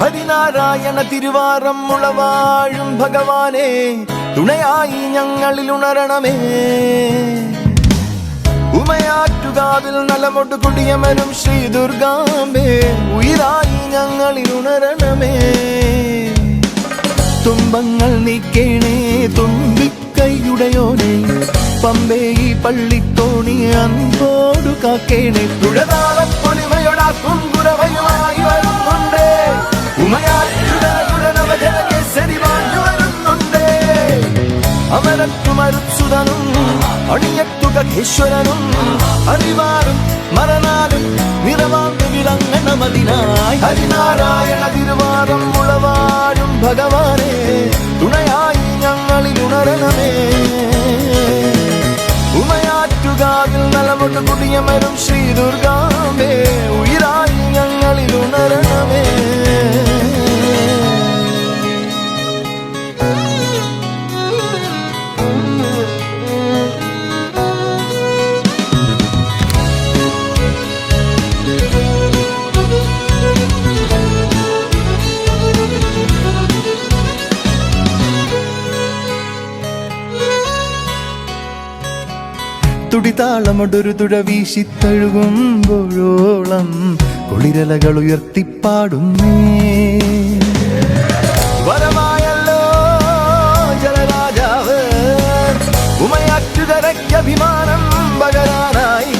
ഹരിനാരായണ തിരുവാറം മുളവാഴും ഭഗവാനെ തുണയായി ഞങ്ങളിൽ ഉണരണമേ. ഉമയാറ്റുകാവിൽ നലമൊട്ട് കുടിയമനും ശ്രീ ദുർഗാംബേ ഉയരായി ഞങ്ങളിൽ ഉണരണമേ. തുമ്പങ്ങൾ നീക്കേണേ തുമ്പി തുമ്പിക്കൈയുടയോനെ പമ്പേ ഈ പള്ളിത്തോണി അൻപോടു കാക്കേണെ. തുഴതാളം പൊലിമയൊടാ തുമ്പുരവയുമായി വരുന്നുണ്ട്. ഉമയാറ്റുടനവജനകേസരി വാങ്ങി വരുന്നുണ്ട്. അമരത്തുമരുത്സുതനും അണിയത്തുകേശ്വരനും അറിവാറും മറനാലും നിറവാർന്ന് വിളങ്ങണമതിനായി ഹരിനാരായണ തിരുവാദം മുളവാടും ഭഗവാനെ നലമൊട്ട് കുടിയമരും ശ്രീ തുടിതാളമൊടൊരു തുഴ വീശിത്തഴുകുമ്പോഴോളം കുളിരലകൾ ഉയർത്തിപ്പാടുന്നേ. വരമായല്ലോ ജലരാജാവ് ഉമയാറ്റുകരയ്ക്കഭിമാനം പകരാനായി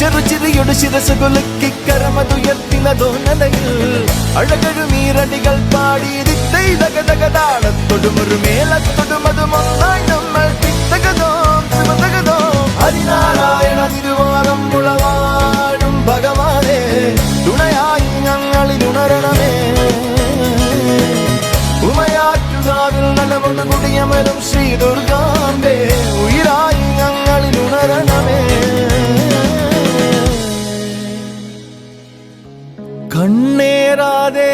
ചെറുചിരിയുടെ ശിരസ് കുലുക്കി കരമതുയർത്തിനതോ അഴകഴു അഴകഴുമീരടികൾ പാടി ദിത്തൈതകതകതാളത്തൊടുമൊരു മേലത്തൊടുമതും ശ്രീ ദുർഗാംബേ ഉയിരായി ഞങ്ങളിൽ ഉണരണമേ. കണ്ണേറാതെ